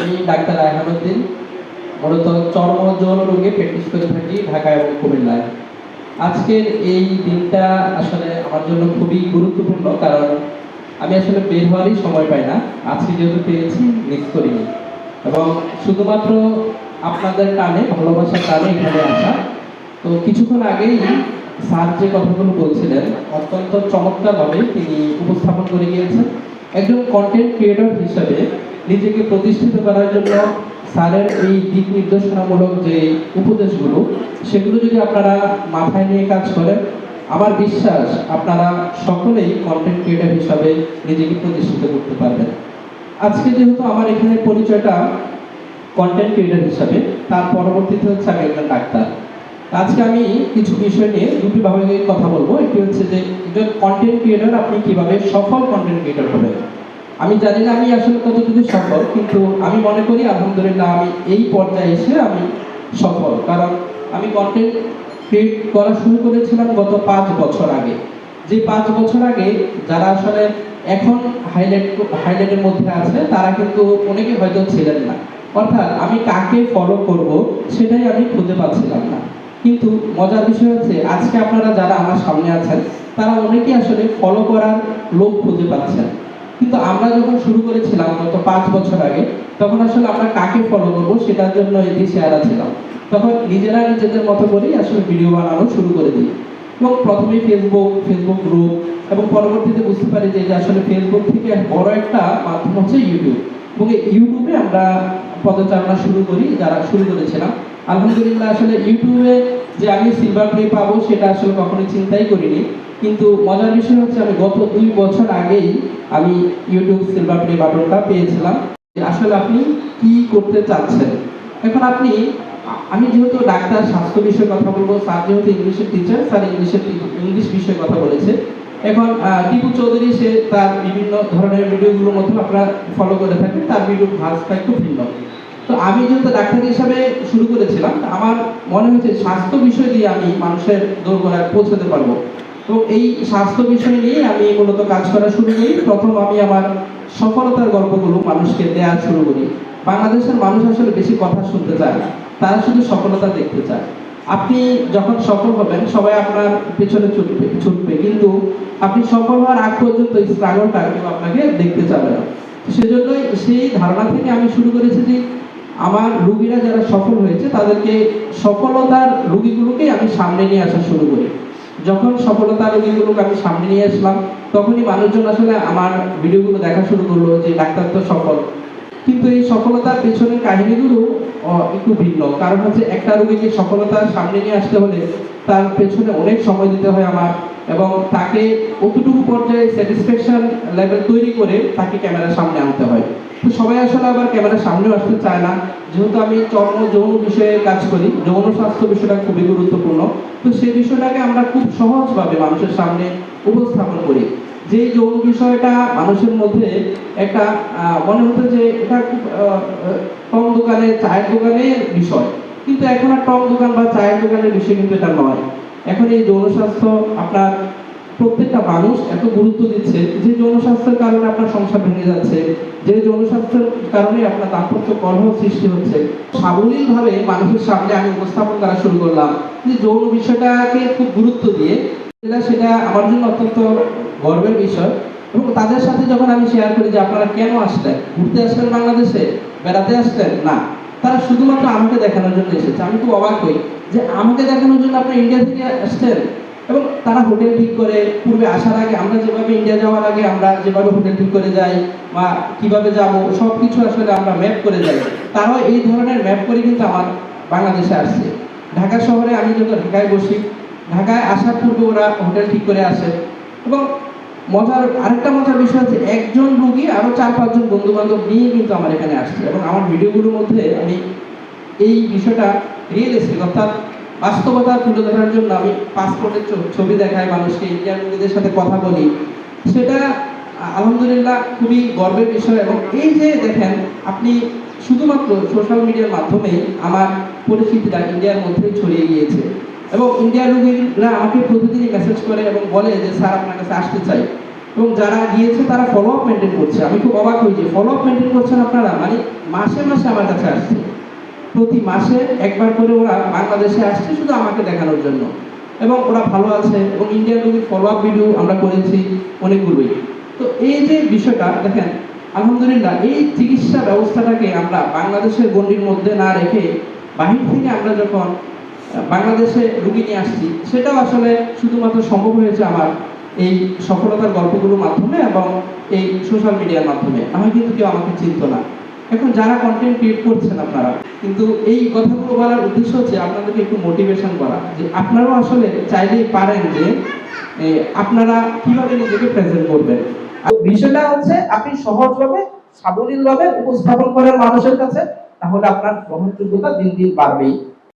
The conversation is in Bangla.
আমি ডাক্তার আহমুদ্দিন মূলত চর্ম যৌন রোগে প্র্যাকটিস করে থাকি ঢাকা এবং কুমিল্লায়। আজকের এই দিনটা আসলে আমার জন্য খুবই গুরুত্বপূর্ণ কারণ আমি আসলে বের হওয়ারই সময় পাই না। আজকে যেহেতু পেয়েছি মিস করিনি। এবং শুধুমাত্র আপনাদের টানে ভালোবাসার টানে এখানে আসা। তো কিছুক্ষণ আগেই স্যার যে কথাগুলো বলছিলেন, অত্যন্ত চমৎকারভাবে তিনি উপস্থাপন করে গিয়েছেন। একজন কন্টেন্ট ক্রিয়েটর হিসেবে নিজেকে প্রতিষ্ঠিত করার জন্য স্যারের এই দিক নির্দেশনামূলক যে উপদেশগুলো, সেগুলো যদি আপনারা মাথায় নিয়ে কাজ করেন, আমার বিশ্বাস আপনারা সকলেই কন্টেন্ট ক্রিয়েটার হিসাবে নিজেকে প্রতিষ্ঠিত করতে পারবেন। আজকে যেহেতু আমার এখানে পরিচয়টা কন্টেন্ট ক্রিয়েটার হিসাবে, তার পরবর্তীতে হচ্ছে আমি একজন ডাক্তার। আজকে আমি কিছু বিষয় নিয়ে দুটি ভাবে কথা বলব। একটি হচ্ছে যে, একজন কন্টেন্ট ক্রিয়েটার আপনি কীভাবে সফল কন্টেন্ট ক্রিয়েটর হবেন? আমি জানি না আমি আসলে কতটুকু সফল, কিন্তু আমি মনে করি আলহামদুলিল্লাহ আমি এই পর্যায়ে এসে আমি সফল। কারণ আমি কন্টেন্ট ক্রিয়েট করা শুরু করেছিলাম গত পাঁচ বছর আগে। যে পাঁচ বছর আগে যারা আসলে এখন হাইলাইট হাইলাইটের মধ্যে আছে, তারা কিন্তু অনেকে হয়তো ছিলেন না। অর্থাৎ আমি কাকে ফলো করব সেটাই আমি খুঁজে পাচ্ছিলাম না। কিন্তু মজার বিষয় হচ্ছে, আজকে আপনারা যারা আমার সামনে আছেন, তারা অনেকেই আসলে ফলো করার লোক খুঁজে পাচ্ছেন। কিন্তু আমরা যখন শুরু করেছিলাম গত পাঁচ বছর আগে, তখন আসলে আমরা কাকে ফলো করব সেটার জন্য এই দিশেহারা ছিলাম। তখন নিজেরা নিজেদের মতো করেই আসলে ভিডিও বানানো শুরু করে দিই। এবং প্রথমে ফেসবুক ফেসবুক গ্রুপ এবং পরবর্তীতে বুঝতে পারি যে আসলে ফেসবুক থেকে বড় একটা মাধ্যম হচ্ছে ইউটিউব এবং ইউটিউবে আমরা পদচারণা শুরু করি, যারা শুরু করেছিলাম। আলহামদুলিল্লাহ আসলে ইউটিউবে যে আমি সিলভার প্লে পাবো, সেটা আসলে কখনোই চিন্তাই করিনি। কিন্তু মজার বিষয় হচ্ছে আমি গত দুই বছর আগেই আমি ইউটিউব সিলভার প্লে বাটনটা পেয়েছিলাম। আসলে আপনি কি করতে চাচ্ছেন? এখন আপনি, আমি যেহেতু ডাক্তার, স্বাস্থ্য বিষয়ে কথা বলব, স্যার যেহেতু ইংলিশের টিচার স্যার ইংলিশের ইংলিশ বিষয়ে কথা বলেছে। এখন টিপু চৌধুরী, সে তার বিভিন্ন ধরনের ভিডিওগুলোর মধ্যে আপনারা ফলো করে থাকেন, তার ভিডিও ভাষটা একটু ভিন্ন। তো আমি যেহেতু ডাক্তার হিসাবে শুরু করেছিলাম, আমার মনে হচ্ছে স্বাস্থ্য বিষয় দিয়ে আমি মানুষের দোরগোড়ায় পৌঁছাতে পারব। তো এই স্বাস্থ্য বিষয় নিয়ে আমি মূলত কাজ করা শুরু করি। প্রথম আমি আমার সফলতার গল্পগুলো মানুষকে দেওয়া শুরু করি। বাংলাদেশের মানুষ আসলে বেশি কথা শুনতে চায়, তারা শুধু সফলতা দেখতে চায়। আপনি যখন সফল হবেন, সবাই আপনার পেছনে ছুটবে ছুটবে। কিন্তু আপনি সফল হওয়ার আগ পর্যন্ত স্ট্রাগলটা কেউ আপনাকে দেখতে চাবে না। সেজন্যই সেই ধারণা থেকে আমি শুরু করেছি যে, আমার রুগীরা যারা সফল হয়েছে, তাদেরকে সফলতার রুগীগুলোকেই আমি সামনে নিয়ে আসা শুরু করি। যখন সফলতার রুগীগুলোকে আমি সামনে নিয়ে আসলাম, তখনই মানুষজন আসলে আমার ভিডিওগুলো দেখা শুরু করল যে ডাক্তার তো সফল। কিন্তু এই সফলতার পেছনের কাহিনীগুলো একটু ভিন্ন। কারণ হচ্ছে একটা রোগীকে সফলতার সামনে নিয়ে আসতে হলে তার পেছনে অনেক সময় দিতে হয় আমার এবং তাকে কতটুকু পর্যায়ে স্যাটিসফ্যাকশন লেভেল তৈরি করে তাকে ক্যামেরার সামনে আনতে হয়। তো সবাই আসলে আবার ক্যামেরার সামনেও আসতে চায় না। যেহেতু আমি চর্ম যৌন বিষয়ে কাজ করি যৌন স্বাস্থ্য বিষয়টা খুবই গুরুত্বপূর্ণ। তো সেই বিষয়টাকে আমরা খুব সহজভাবে মানুষের সামনে উপস্থাপন করি। যে যৌন বিষয়টা মানুষের মধ্যে একটা মনে হতো যে এটা খুব আহ, দোকানে চায়ের দোকানের বিষয়। কিন্তু এখন আর টং দোকান বা চায়ের দোকানের বিষয় কিন্তু এটা নয়। এখন এই যৌন স্বাস্থ্য আপনার প্রত্যেকটা মানুষ এত গুরুত্ব দিচ্ছে যে যৌন স্বাস্থ্যের কারণে আপনার সংসার ভেঙে যাচ্ছে, যে যৌন স্বাস্থ্যের কারণে আপনার দাম্পত্য কলহ সৃষ্টি হচ্ছে। সাবলীলভাবে মানুষের সামনে আমি উপস্থাপন করা শুরু করলাম যে যৌন বিষয়টাকে খুব গুরুত্ব দিয়ে, সেটা সেটা আমার জন্য অত্যন্ত গর্বের বিষয় এবং তাদের সাথে যখন আমি শেয়ার করি যে আপনারা কেন আসলেন? ঘুরতে আসলেন বাংলাদেশে? বেড়াতে আসলেন? না। তারা শুধুমাত্র আমাকে দেখানোর জন্য এসেছে। আমি খুব অবাক হই যে আমাকে দেখানোর জন্য আপনারা ইন্ডিয়া থেকে আসছেন এবং তারা হোটেল ঠিক করে, পূর্বে আসার আগে আমরা যেভাবে ইন্ডিয়া যাওয়ার আগে আমরা যেভাবে হোটেল ঠিক করে যাই বা কীভাবে যাব সব কিছু আসলে আমরা ম্যাপ করে যাই। তারাও এই ধরনের ম্যাপ করে কিন্তু আমার বাংলাদেশে আসছে। ঢাকা শহরে আমি যখন ঢাকায় বসি, ঢাকায় আসার পূর্বে ওরা হোটেল ঠিক করে আসে এবং মজার, আরেকটা মজার বিষয় হচ্ছে একজন রুগী আরও চার, পাঁচজন বন্ধু বান্ধব নিয়ে কিন্তু আমার এখানে আসছে। এবং আমার ভিডিওগুলোর মধ্যে আমি এই বিষয়টা রিয়েলিস্টিক অর্থাৎ বাস্তবতা তুলে ধরার জন্য আমি পাসপোর্টের ছবি দেখাই, মানুষকে ইন্ডিয়ান রুগীদের সাথে কথা বলি। সেটা আলহামদুলিল্লাহ খুবই গর্বের বিষয়। এবং এই যে দেখেন, আপনি শুধুমাত্র সোশ্যাল মিডিয়ার মাধ্যমেই আমার পরিচিতিটা ইন্ডিয়ার মধ্যে ছড়িয়ে গিয়েছে। এবং ইন্ডিয়ার রুগীরা আমাকে প্রতিদিনই মেসেজ করে এবং বলে যে, স্যার, আপনার কাছে আসতে চাই। এবং যারা গিয়েছে, তারা ফলো আপ মেনটেন করছে। আমি খুব অবাক হই যে ফলো আপ মেনটেন করছেন আপনারা? মানে মাসে মাসে আমার কাছে আসছে। প্রতি মাসে একবার করে ওরা বাংলাদেশে আসছে শুধু আমাকে দেখানোর জন্য। এবং ওরা ভালো আছে এবং ইন্ডিয়ার যদি ফলো আপ ভিডিও আমরা করেছি অনেকগুলোই। তো এই যে বিষয়টা, দেখেন, আলহামদুলিল্লাহ, এই চিকিৎসা ব্যবস্থাটাকে আমরা বাংলাদেশের গণ্ডির মধ্যে না রেখে বাহির থেকে আমরা যখন বাংলাদেশে রুগী নিয়ে আসছি, সেটাও আসলে শুধুমাত্র সম্ভব হয়েছে আমার এই সফলতার গল্পগুলোর মাধ্যমে এবং এই সোশ্যাল মিডিয়ার মাধ্যমে। আমি কিন্তু কেউ আমাকে চিনত না। এখন যারা কন্টেন্ট ক্রিয়েট করছেন আপনারা, কিন্তু এই কথাগুলো বলার উদ্দেশ্য হচ্ছে আপনাদেরকে একটু মোটিভেশন করা, যে আপনারাও আসলে চাইলেই পারেন যে আপনারা কীভাবে নিজেকে প্রেজেন্ট করবেন। বিষয়টা হচ্ছে, আপনি সহজভাবে সাবলীলভাবে উপস্থাপন করেন মানুষের কাছে, তাহলে আপনার গ্রহণযোগ্যতা দিন দিন বাড়বেই।